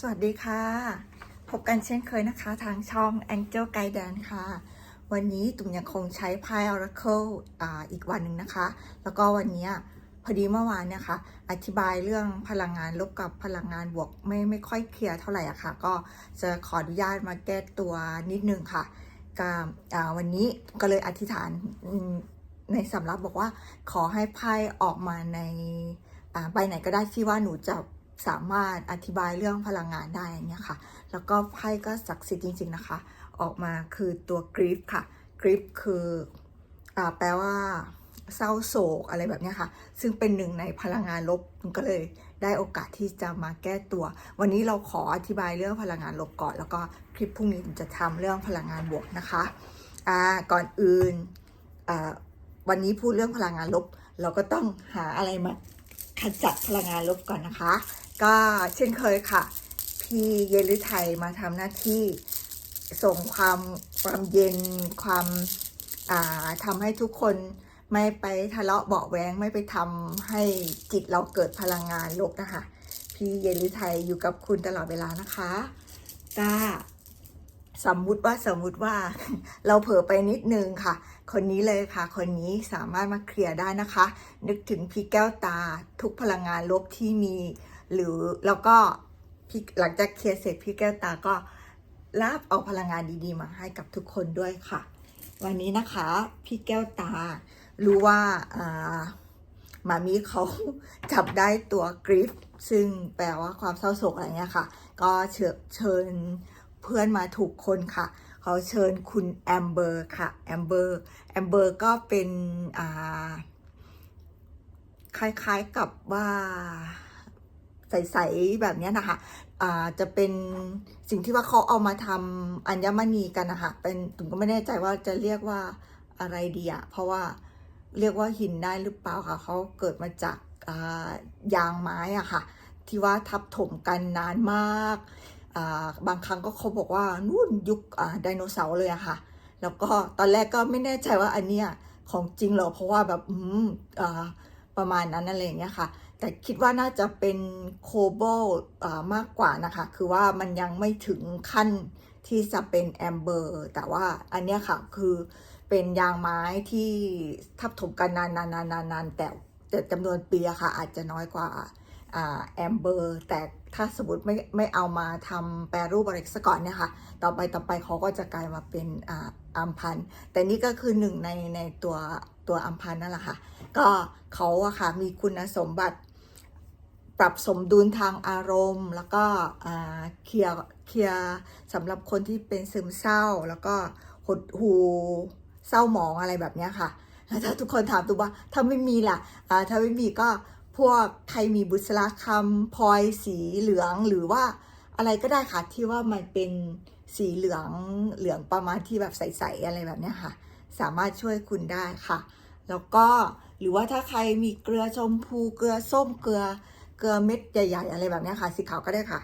สวัสดีค่ะ พบกันเช่นเคยนะคะ ทางช่อง Angel Guidance ค่ะ วันนี้ตุ่มยังคงใช้ไพ่ Oracle อ่าอีกวันหนึ่งนะคะ แล้วก็วันนี้พอดีเมื่อวานเนี่ยค่ะอธิบายเรื่องพลังงานลบกับพลังงานบวกไม่ไม่ค่อยเคลียร์เท่าไหร่อะค่ะ ก็จะขออนุญาตมาแก้ตัวนิดนึงค่ะก็วันนี้ก็เลยอธิษฐานในสำรับบอกว่าขอให้ไพ่ออกมาในใบไหนก็ได้ที่ว่าหนูจะ สามารถอธิบายเรื่องพลังงานได้อย่างเงี้ยค่ะ แล้วก็ไพ่ก็ศักดิ์สิทธิ์จริง ๆ นะคะ ออกมาคือตัวกริฟค่ะกริฟคืออแปลว่าเศร้าโศกอะไรแบบนี้ค่ะ ซึ่งเป็นหนึ่งในพลังงานลบก็เลยได้โอกาสที่จะมาแก้ตัว วันนี้เราขออธิบายเรื่องพลังงานลบก่อน แล้วก็คลิปพรุ่งนี้จะทำเรื่องพลังงานบวกนะคะอ่าก่อนอื่นอ่าวันนี้พูดเรื่องพลังงานลบ เราก็ต้องหาอะไรมา ขจัดพลังงานลบก่อนนะคะ ก็เช่นเคยค่ะ พี่เยลิไทยมาทำหน้าที่ส่งความความเย็นความาทำให้ทุกคนไม่ไปทะเลาะเบาแวงไม่ไปทำให้จิตเราเกิดพลังงานลบนะคะ พี่เยลิไทยอยู่กับคุณตลอดเวลานะคะก็ สมมุติว่าสมมุติว่าเราเผลอไปนิดนึงค่ะ คนนี้เลยค่ะ คนนี้สามารถมาเคลียร์ได้นะคะ นึกถึงพี่แก้วตาทุกพลังงานลบที่มี หรือแล้วก็พี่หลังจากเคลียร์เสร็จพี่แก้วตาก็รับเอาพลังงานดีๆ มาให้กับทุกคนด้วยค่ะ วันนี้นะคะพี่แก้วตารู้ว่าอ่ามามีเขาจับได้ตัวกริฟซึ่งแปลว่าความเศร้าโศกอะไรเงี้ยค่ะ ก็เชิญเชิญ เพื่อนมาถูกคนค่ะ เขาเชิญคุณแอมเบอร์ค่ะแอมเบอร์แอมเบอร์ก็เป็นอ่าคล้ายๆกับว่าใสๆแบบนี้นะคะอ่าจะเป็นสิ่งที่ว่าเขาเอามาทำอัญมณีกันนะคะเป็นตุ่มก็ไม่แน่ใจว่าจะเรียกว่าอะไรดีอะเพราะว่าเรียกว่าหินได้หรือเปล่าค่ะเขาเกิดมาจากอ่ายางไม้อะค่ะ ที่ว่าทับถมกันนานมาก บางครั้งก็เขาบอกว่านู่นยุคไดโนเสาร์เลยอะค่ะ แล้วก็ตอนแรกก็ไม่แน่ใจว่าอันเนี้ยของจริงหรอเพราะว่าแบบอืมอประมาณนั้นอะไรอย่างเงี้ยค่ะ แต่คิดว่าน่าจะเป็นโคโบลมากกว่านะคะ คือว่ามันยังไม่ถึงขั้นที่จะเป็นแอมเบอร์ แต่ว่าอันเนี้ยค่ะคือเป็นยางไม้ที่ทับถมกันนานๆๆๆๆแต่แต่จำนวนปีอะค่ะ อาจจะน้อยกว่า แอมเบอร์แต่ถ้าสมมติไม่ไม่เอามาทำแปรรูปอะไรสักก่อนเนี่ยค่ะ ต่อไปต่อไปเขาก็จะกลายมาเป็นอ่าอัมพันธ์แต่นี่ก็คือหนึ่งในในตัวตัวอัมพันธ์นั่นแหละค่ะ ก็เขาอะค่ะมีคุณสมบัติปรับสมดุลทางอารมณ์ แล้วก็เคลียร์เคลียร์สำหรับคนที่เป็นซึมเศร้า แล้วก็หดหูเศร้าหมองอะไรแบบนี้ค่ะแล้วถ้าทุกคนถามตัวว่าถ้าไม่มีล่ะถ้าไม่มีก็ พวกใครมีบุษราคำพลอยสีเหลืองหรือว่าอะไรก็ได้ค่ะที่ว่ามันเป็นสีเหลืองเหลืองประมาณที่แบบใสๆอะไรแบบนี้ค่ะ สามารถช่วยคุณได้ค่ะ แล้วก็หรือว่าถ้าใครมีเกลือชมพูเกลือส้มเกลือเกลือเม็ดใหญ่ๆ อะไรแบบนี้ค่ะ สีขาวก็ได้ค่ะ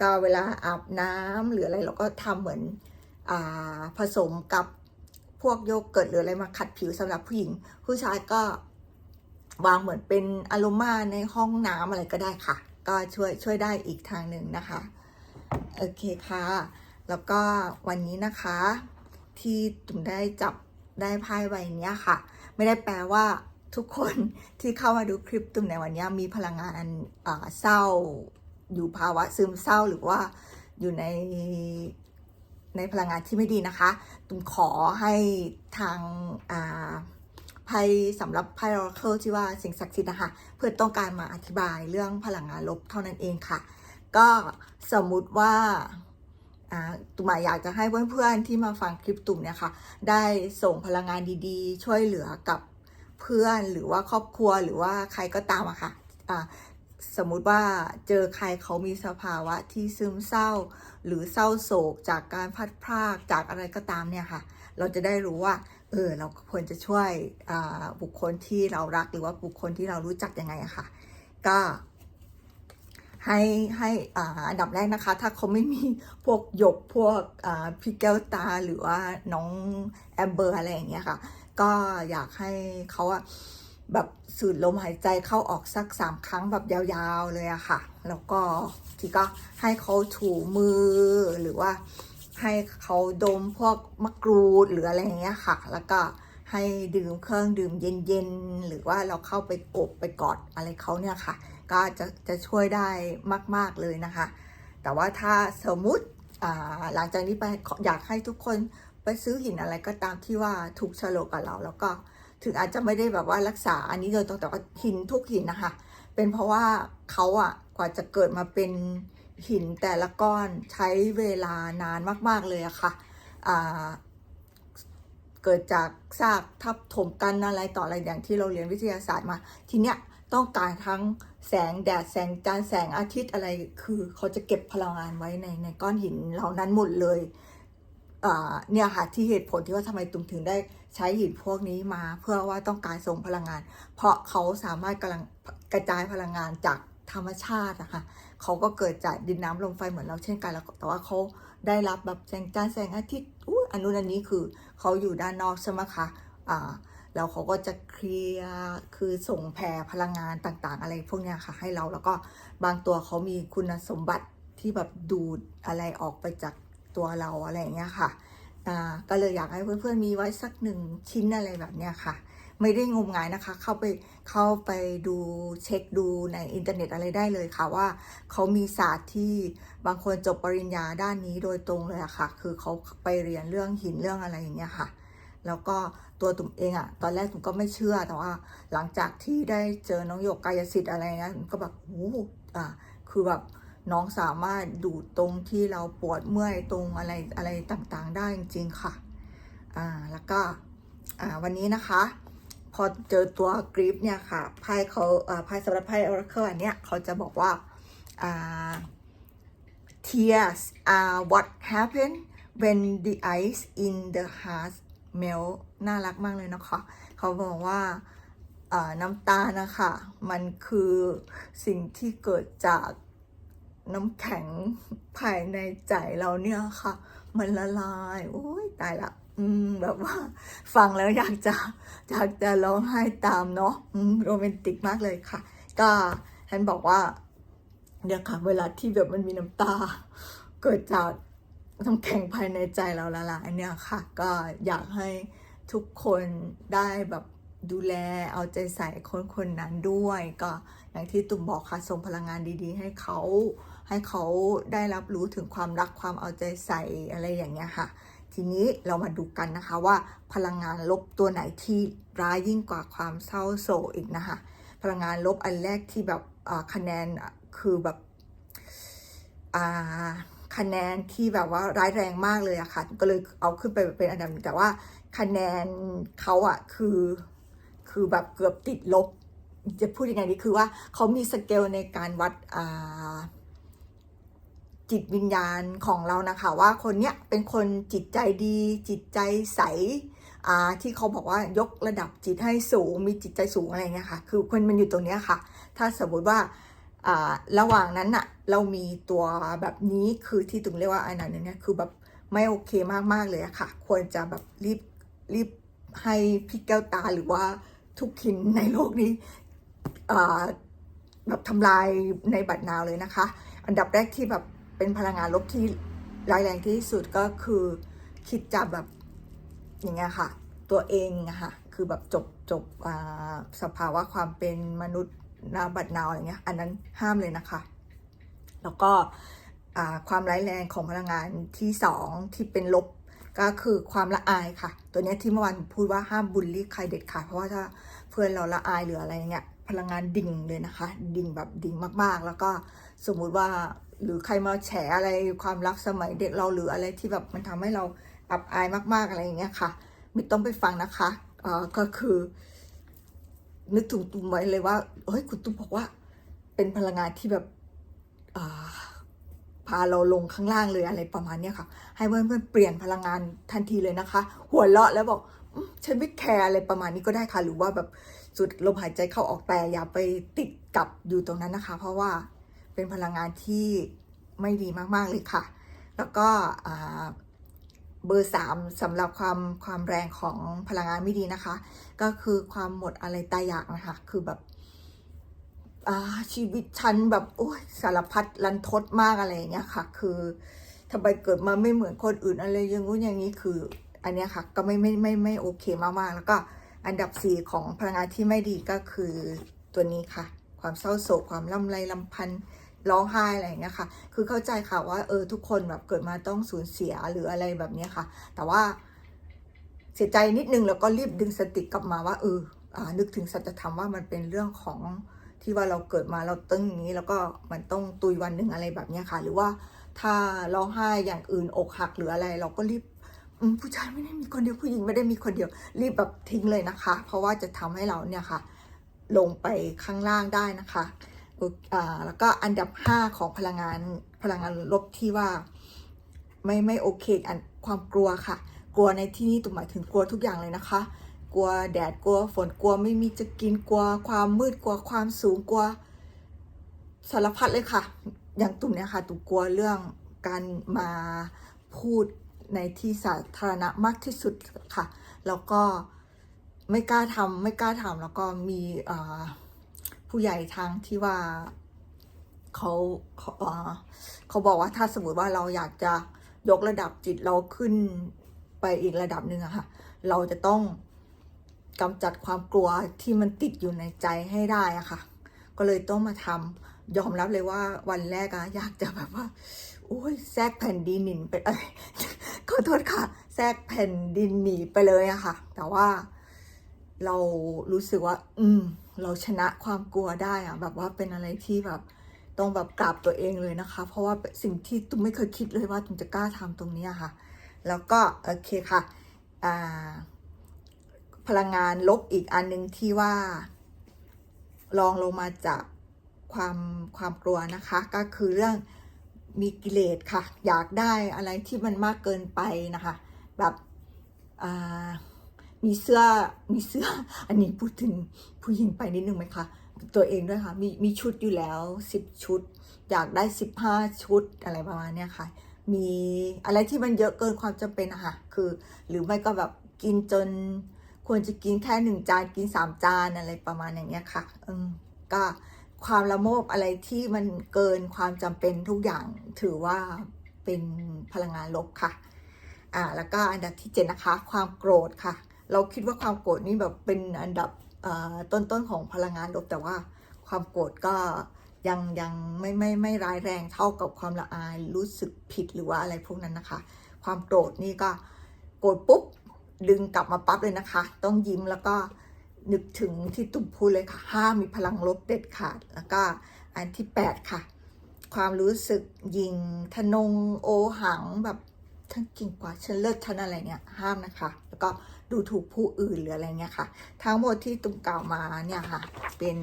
ก็เวลาอาบน้ำหรืออะไรเราก็ทำเหมือนอผสมกับพวกโยเกิร์ตหรืออะไรมาขัดผิวสำหรับผู้หญิง ผู้ชายก็ วางเหมือนเป็นอโรมาในห้องน้ำอะไรก็ได้ค่ะ ก็ช่วยช่วยได้อีกทางหนึ่งนะคะ โอเคค่ะ แล้วก็วันนี้นะคะ ที่ตุ่มได้จับได้ไพ่ใบนี้ค่ะ ไม่ได้แปลว่าทุกคนที่เข้ามาดูคลิปตุ่มในวันนี้มีพลังงานอ่าเศร้า อยู่ภาวะซึมเศร้าหรือว่าอยู่ในในพลังงานที่ไม่ดีนะคะ ตุ่มขอให้ทาง อ่าไพ่สำหรับไพ่ Oracle ที่ว่าสิ่งศักดิ์สิทธิ์นะคะ เพื่อต้องการมาอธิบายเรื่องพลังงานลบเท่านั้นเองค่ะ ก็สมมุติว่าตุ่มอยากจะให้เพื่อนๆที่มาฟังคลิปตุ่มเนี่ยค่ะ ได้ส่งพลังงานดีๆ ช่วยเหลือกับเพื่อนหรือว่าครอบครัวหรือว่าใครก็ตามอะค่ะอ่าสมมุติว่าเจอใครเขามีสภาวะที่ซึมเศร้า หรือเศร้าโศกจากการพัดพรากจากอะไรก็ตามเนี่ยค่ะ เราจะได้รู้ว่า เออเราควรจะช่วยบุคคลที่เรารักหรือว่าบุคคลที่เรารู้จักยังไงอะค่ะ ก็ให้ให้อ่าอันดับแรกนะคะ ถ้าเขาไม่มีพวกหยกพวกอ่าพี่แก้วตาหรือว่าน้องแอมเบอร์อะไรอย่างเงี้ยค่ะ ก็อยากให้เขาอะแบบสูดลมหายใจเข้าออกสักสามครั้งแบบยาวๆเลยอะค่ะ แล้วก็ที่ก็ให้เขาถูมือหรือว่า ให้เขาดมพวกมะกรูดหรืออะไรอย่างเงี้ยค่ะ แล้วก็ให้ดื่มเครื่องดื่มเย็นๆ หรือว่าเราเข้าไปกบไปกอดอะไรเขาเนี่ยค่ะ ก็จะจะช่วยได้มาก ๆ เลยนะคะ แต่ว่าถ้าสมมุติอ่าหลังจากนี้ไปอยากให้ทุกคนไปซื้อหินอะไรก็ตามที่ว่าถูกโฉลกกับเราแล้วก็ถึงอาจจะไม่ได้แบบว่ารักษาอันนี้โดยตรงแต่ว่าหินทุกหินนะคะ เป็นเพราะว่าเขาอะกว่าจะเกิดมาเป็น หินแต่ละก้อนใช้เวลานานมาก ๆ เลยอะค่ะอ่าเกิดจากซากทับถมกันอะไรต่ออะไรอย่างที่เราเรียนวิทยาศาสตร์มา ทีเนี้ยต้องการทั้งแสงแดดแสงจันทร์แสงอาทิตย์อะไรคือเขาจะเก็บพลังงานไว้ในในก้อนหินเหล่านั้นหมดเลยเนี่ยค่ะที่เหตุผลที่ว่าทำไมตุ้มถึงได้ใช้หินพวกนี้มา เพื่อว่าต้องการส่งพลังงาน เพราะเขาสามารถกำลังกระจายพลังงานจาก ธรรมชาตินะค่ะเขาก็เกิดจากดินน้ำลมไฟเหมือนเราเช่นกันแล้วแต่ว่าเขาได้รับแบบแสงจันทร์แสงอาทิตย์อู้อันนู้นอันนี้คือเขาอยู่ด้านนอกใช่ไหมคะอ่าแล้วเขาก็จะเคลียร์คือส่งแผ่พลังงานต่างๆ อะไรพวกนี้ค่ะให้เราแล้วก็บางตัวเขามีคุณสมบัติที่แบบดูดอะไรออกไปจากตัวเราอะไรอย่างเงี้ยค่ะอ่าก็เลยอยากให้เพื่อนๆมีไว้สักหนึ่งชิ้นอะไรแบบเนี้ยค่ะ ไม่ได้งมงายนะคะ เข้าไปเข้าไปดูเช็คดูในอินเทอร์เน็ตอะไรได้เลยค่ะว่าเขามีศาสตร์ที่บางคนจบปริญญาด้านนี้โดยตรงเลยอะค่ะ คือเขาไปเรียนเรื่องหินเรื่องอะไรอย่างเงี้ยค่ะ แล้วก็ตัวตุ่มเองอะตอนแรกตุ่มก็ไม่เชื่อแต่ว่า หลังจากที่ได้เจอน้องหยกกายสิทธิ์อะไรเงี้ยก็แบบโอ้อ่าคือแบบน้องสามารถดูตรงที่เราปวดเมื่อยตรงอะไรอะไรต่างๆ ได้จริงๆค่ะ อ่า แล้วก็ อ่า วันนี้นะคะ พอเจอตัวกริปเนี่ยค่ะไพ่เขาไพ่สำหรับไพ่ Oracle อันเนี้ยเขาจะบอกว่า tears are what happen when the ice in the heart melt น่ารักมากเลยนะคะ เขาบอกว่าอ่าน้ำตานะคะ มันคือสิ่งที่เกิดจากน้ำแข็งภายในใจเราเนี่ยค่ะ มันละลาย โอ้ยตายละ อืม แบบว่า ฟังแล้วอยากจะอยากจะร้องไห้ตามเนาะอืมโรแมนติกมากเลยค่ะ ก็ท่านบอกว่าเนี่ยค่ะ เวลาที่แบบมันมีน้ำตา เกิดจากน้ำแข็งภายในใจเราละลายเนี่ยค่ะ ก็อยากให้ทุกคนได้แบบดูแลเอาใจใส่คนคนนั้นด้วย ก็อย่างที่ตุ่มบอกค่ะส่งพลังงานดีๆ ให้เขาให้เขาได้รับรู้ถึงความรักความเอาใจใส่อะไรอย่างเงี้ยค่ะ ทีนี้เรามาดูกันนะคะว่าพลังงานลบตัวไหนที่ร้ายยิ่งกว่าความเศร้าโศกอีกนะคะ พลังงานลบอันแรกที่แบบคะแนนคือแบบคะแนนที่แบบว่าร้ายแรงมากเลยอะค่ะ ก็เลยเอาขึ้นไปเป็นอันดับหนึ่งแต่ว่าคะแนนเขาอะคือคือแบบเกือบติดลบ จะพูดยังไงดีคือว่าเขามีสเกลในการวัดอ่า จิตวิญญาณของเรานะคะ ว่าคนเนี้ยเป็นคนจิตใจดี จิตใจใสอ่าที่เขาบอกว่ายกระดับจิตให้สูง มีจิตใจสูงอะไรเงี้ยค่ะ คือคนมันอยู่ตรงเนี้ยค่ะ ถ้าสมมติว่าอ่าระหว่างนั้นน่ะเรามีตัวแบบนี้คือที่ตุงเรียกว่าอันนั้นเนี่ยคือแบบไม่โอเคมากๆเลยอะค่ะ ควรจะแบบรีบรีบให้พี่แก้วตาหรือว่าทุกขินในโลกนี้อ่าแบบทำลายในบัตรนาวเลยนะคะ อันดับแรกที่แบบ เป็นพลังงานลบที่ร้ายแรงที่สุดก็คือคิดจะแบบอย่างเงี้ยค่ะ ตัวเองค่ะคือแบบจบจบอ่าสภาวะความเป็นมนุษย์นาบัตรนาวอะไรเงี้ยอันนั้นห้ามเลยนะคะ แล้วก็อ่าความร้ายแรงของพลังงานที่สองที่เป็นลบก็คือความละอายค่ะ ตัวเนี้ยที่เมื่อวานพูดว่าห้ามบูลลี่ใครเด็ดขาดเพราะว่าถ้าเพื่อนเราละอายหรืออะไรเงี้ยพลังงานดิ่งเลยนะคะ ดิ่งแบบดิ่งมากๆ แล้วก็ สมมุติว่าหรือใครมาแฉอะไรความรักสมัยเด็กเราหรืออะไรที่แบบมันทำให้เราอับอายมาก ๆ อะไรอย่างเงี้ยค่ะ ไม่ต้องไปฟังนะคะเอ่อก็คือ นึกถึงตุ้มไว้เลยว่าเฮ้ยคุณตุ้มบอกว่า เป็นพลังงานที่แบบอ่าพาเราลงข้างล่างเลยอะไรประมาณเนี้ยค่ะ ให้เพื่อนๆเปลี่ยนพลังงานทันทีเลยนะคะ หัวเราะแล้วบอกฉันไม่แคร์อะไรประมาณนี้ก็ได้ค่ะ หรือว่าแบบสุดลมหายใจเข้าออกแต่อย่าไปติดกับอยู่ตรงนั้นนะคะ เพราะว่า เป็นพลังงานที่ไม่ดีมาก ๆ เลยค่ะ แล้วก็เบอร์สามสำหรับความความแรงของพลังงานไม่ดีนะคะ ก็คือความหมดอะไรตายอยากนะคะ คือแบบชีวิตฉันแบบโอ้ยสารพัดรันทดมากอะไรอย่างเงี้ยค่ะ คือทำไมเกิดมาไม่เหมือนคนอื่นอะไรอย่างงู้นอย่างนี้คืออันเนี้ยค่ะก็ไม่ไม่ไม่ไม่โอเคมากๆ แล้วก็อันดับสี่ของพลังงานที่ไม่ดีก็คือตัวนี้ค่ะ ความเศร้าโศกความล่ำไรลำพันธ์ ร้องไห้อะไรอย่างเงี้ยค่ะ คือเข้าใจค่ะว่าเออทุกคนแบบเกิดมาต้องสูญเสียหรืออะไรแบบเนี้ยค่ะ แต่ว่าเสียใจนิดนึงแล้วก็รีบดึงสติกลับมาว่าเอออนึกถึงสัจธรรมว่ามันเป็นเรื่องของที่ว่าเราเกิดมาเราตึงอย่างนี้ แล้วก็มันต้องตุยวันหนึ่งอะไรแบบเนี้ยค่ะ หรือว่าถ้าร้องไห้อย่างอื่นอกหักหรืออะไร เราก็รีบผู้ชายไม่ได้มีคนเดียวผู้หญิงไม่ได้มีคนเดียว รีบแบบทิ้งเลยนะคะ เพราะว่าจะทำให้เราเนี่ยค่ะ ลงไปข้างล่างได้นะคะ แล้วก็อันดับ 5 ของพลังงานพลังงานลบที่ว่าไม่ไม่โอเคอันความกลัวค่ะ กลัวในที่นี้ตุ่มหมายถึงกลัวทุกอย่างเลยนะคะ กลัวแดดกลัวฝนกลัวไม่มีจะกินกลัวความมืดกลัวความสูงกลัวสารพัดเลยค่ะ อย่างตุ่มเนี่ยค่ะตุ่มกลัวเรื่องการมาพูดในที่สาธารณะมากที่สุดค่ะ แล้วก็ไม่กล้าทำไม่กล้าทำแล้วก็มีอ่า ผู้ใหญ่ทางที่ว่าเขาเขาเขาบอกว่าถ้าสมมติว่าเราอยากจะยกระดับจิตเราขึ้นไปอีกระดับหนึ่งอะค่ะ เราจะต้องกำจัดความกลัวที่มันติดอยู่ในใจให้ได้อะค่ะ ก็เลยต้องมาทำยอมรับเลยว่าวันแรกอะอยากจะแบบว่าโอ้ยแทรกแผ่นดินหนีไปเอ้ยขอโทษค่ะ แทรกแผ่นดินหนีไปเลยอะค่ะ แต่ว่าเรารู้สึกว่า อืม เราชนะความกลัวได้อะแบบว่าเป็นอะไรที่แบบต้องแบบกราบตัวเองเลยนะคะ เพราะว่าสิ่งที่ตุ้มไม่เคยคิดเลยว่าตุ้มจะกล้าทำตรงนี้ค่ะ แล้วก็โอเคค่ะพลังงานลบอีกอันหนึ่งที่ว่าลองลงมาจากความความกลัวนะคะ ก็คือเรื่องมีกิเลสค่ะ อยากได้อะไรที่มันมากเกินไปนะคะ แบบอ่า มีเสื้อมีเสื้อ อันนี้พูดถึงผู้หญิงไปนิดนึงไหมคะตัวเองด้วยค่ะมีมีชุดอยู่แล้วสิบชุด อยากได้สิบห้าชุดอะไรประมาณเนี้ยค่ะ มีอะไรที่มันเยอะเกินความจำเป็นอะค่ะคือ หรือไม่ก็แบบกินจน ควรจะกินแค่หนึ่งจานกินสามจานอะไรประมาณอย่างเงี้ยค่ะอืมก็ความละโมบอะไรที่มันเกินความจำเป็นทุกอย่างถือว่าเป็นพลังงานลบค่ะอ่าแล้วก็อันดับที่เจ็ดนะคะ ความโกรธค่ะ เราคิดว่าความโกรธนี่แบบเป็นอันดับต้นๆของพลังงานลบแต่ว่าความโกรธก็ยังยังไม่ไม่ไม่ร้ายแรงเท่ากับความละอายรู้สึกผิดหรือว่าอะไรพวกนั้นนะคะ ความโกรธนี่ก็โกรธปุ๊บดึงกลับมาปั๊บเลยนะคะ ต้องยิ้มแล้วก็นึกถึงที่ตุ่มพูดเลยค่ะห้ามมีพลังลบเด็ดขาดแล้วก็อันที่ 8 ค่ะ ความรู้สึกยิงทะนงโอหังแบบ ฉันเก่งกว่าฉันเลิศฉันอะไรเนี่ยห้ามนะคะ แล้วก็ดูถูกผู้อื่นหรืออะไรเงี้ยค่ะ ทั้งหมดที่ตุ่มกล่าวมาเนี่ยค่ะ เป็น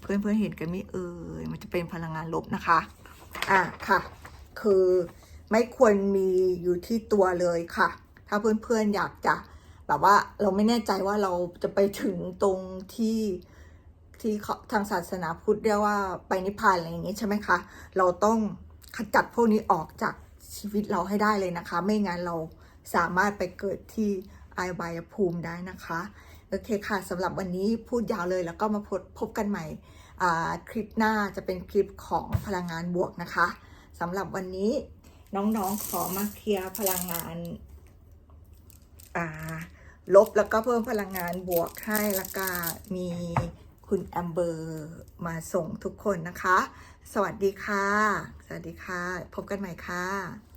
เพื่อนเพื่อนเห็นกันไหมเอ่ยมันจะเป็นพลังงานลบนะคะ อะค่ะ คือไม่ควรมีอยู่ที่ตัวเลยค่ะ ถ้าเพื่อนๆอยากจะแบบว่าเราไม่แน่ใจว่าเราจะไปถึงตรงที่ที่ทางศาสนาพุทธเรียกว่าไปนิพพานอะไรอย่างนี้ใช่ไหมคะ เราต้องขจัดพวกนี้ออกจาก ชีวิตเราให้ได้เลยนะคะ ไม่งั้นเราสามารถไปเกิดที่อายบายภูมิได้นะคะ โอเคค่ะสำหรับวันนี้พูดยาวเลยแล้วก็มาพบพบกันใหม่คลิปหน้าจะเป็นคลิปของพลังงานบวกนะคะสำหรับวันนี้น้องๆขอมาเคลียร์พลังงานลบแล้วก็เพิ่มพลังงานบวกให้แล้วก็มี คุณแอมเบอร์มาส่งทุกคนนะคะ สวัสดีค่ะ สวัสดีค่ะ พบกันใหม่ค่ะ